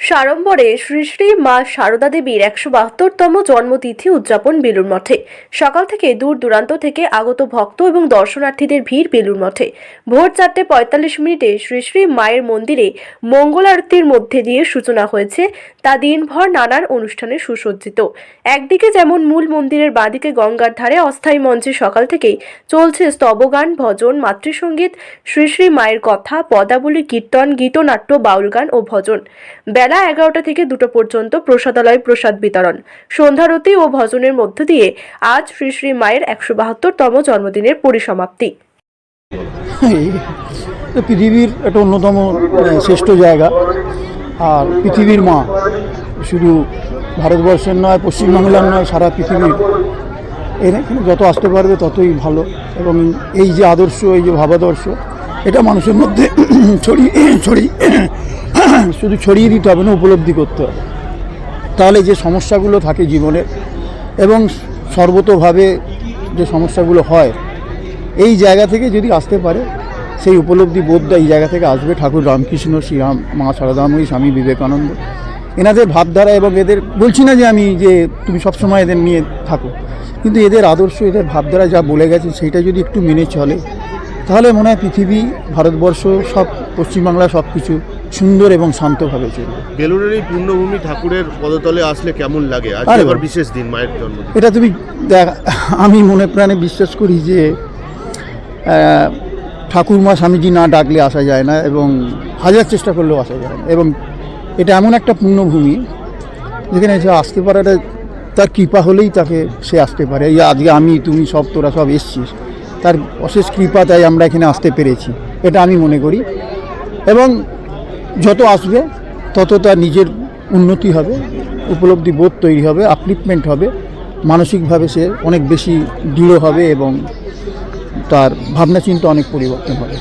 সাড়ম্বরে শ্রী শ্রী মা সারদা দেবীর একশো বাহাত্তরতম জন্মতিথি উদযাপন বেলুর মঠে। সকাল থেকে দূর দূরান্ত থেকে আগত ভক্ত এবং দর্শনার্থীদের ভিড় বেলুর মঠে। ভোর চারটে পঁয়তাল্লিশ মিনিটে শ্রী শ্রী মায়ের মন্দিরে মঙ্গল আরতির মধ্যে দিয়ে সূচনা হয়েছে। তা দিনভর নানান অনুষ্ঠানে সুসজ্জিত। একদিকে যেমন মূল মন্দিরের বাঁদিকে গঙ্গার ধারে অস্থায়ী মঞ্চে সকাল থেকেই চলছে স্তবগান, ভজন মাতৃসঙ্গীত শ্রী শ্রী মায়ের কথা, পদাবলী, কীর্তন, গীতনাট্য বাউল গান ও ভজন। বেলা এগারোটা থেকে দুটো পর্যন্ত প্রসাদালয় প্রসাদ বিতরণ, সন্ধ্যারতি ও ভজনের মধ্য দিয়ে আজ শ্রী শ্রী মায়ের একশো বাহাত্তরতম জন্মদিনের পরিসমাপ্তি। পৃথিবীর একটা অন্যতম শ্রেষ্ঠ জায়গা। আর পৃথিবীর মা, শুধু ভারতবর্ষের নয়, পশ্চিমবাংলার নয়, সারা পৃথিবীর। এখানে যত আসতে পারবে ততই ভালো। এবং এই যে আদর্শ, এই যে ভাবাদর্শ, এটা মানুষের মধ্যে ছড়িয়ে ছড়িয়ে শুধু ছড়িয়ে দিতে হবে না, উপলব্ধি করতে হবে। তাহলে যে সমস্যাগুলো থাকে জীবনে এবং সর্বতোভাবে যে সমস্যাগুলো হয়, এই জায়গা থেকে যদি আসতে পারে, সেই উপলব্ধি বোধটা এই জায়গা থেকে আসবে। ঠাকুর রামকৃষ্ণ, শ্রীরাম, মা সারদাময়ী, স্বামী বিবেকানন্দ। এনাদের ভাবধারা এবং এদের, বলছি না যে আমি যে তুমি সবসময় এদের নিয়ে থাকো, কিন্তু এদের আদর্শ, এদের ভাবধারা যা বলে গেছে, সেইটা যদি একটু মেনে চলে, তাহলে মনে হয় পৃথিবী, ভারতবর্ষ, সব পশ্চিমবাংলা সব কিছু সুন্দর এবং শান্তভাবে চলবে বেলুরের এই পূর্ণভূমি ঠাকুরের পদতলে আসলে কেমন লাগে? আরে এবার বিশেষ দিন মায়ের জন্মদিন। এটা তুমি দেখ আমি মনে প্রাণে বিশ্বাস করি যে ঠাকুরমা স্বামীজি না ডাকলে আসা যায় না এবং হাজার চেষ্টা করলেও আসা যায় না। এবং এটা এমন একটা পূর্ণভূমি যেখানে সে আসতে পারাটা তার কৃপা হলেই তাকে সে আসতে পারে। এই আজকে আমি তুমি সব তোরা সব এসছিস। তার অশেষ কৃপা তাই আমরা এখানে আসতে পেরেছি এটা আমি মনে করি। এবং যত আসবে, তত তার নিজের উন্নতি হবে, উপলব্ধি বোধ তৈরি হবে আপলিপমেন্ট হবে, মানসিকভাবে সে অনেক বেশি দৃঢ় হবে এবং তার ভাবনা চিন্তা অনেক পরিবর্তন হবে।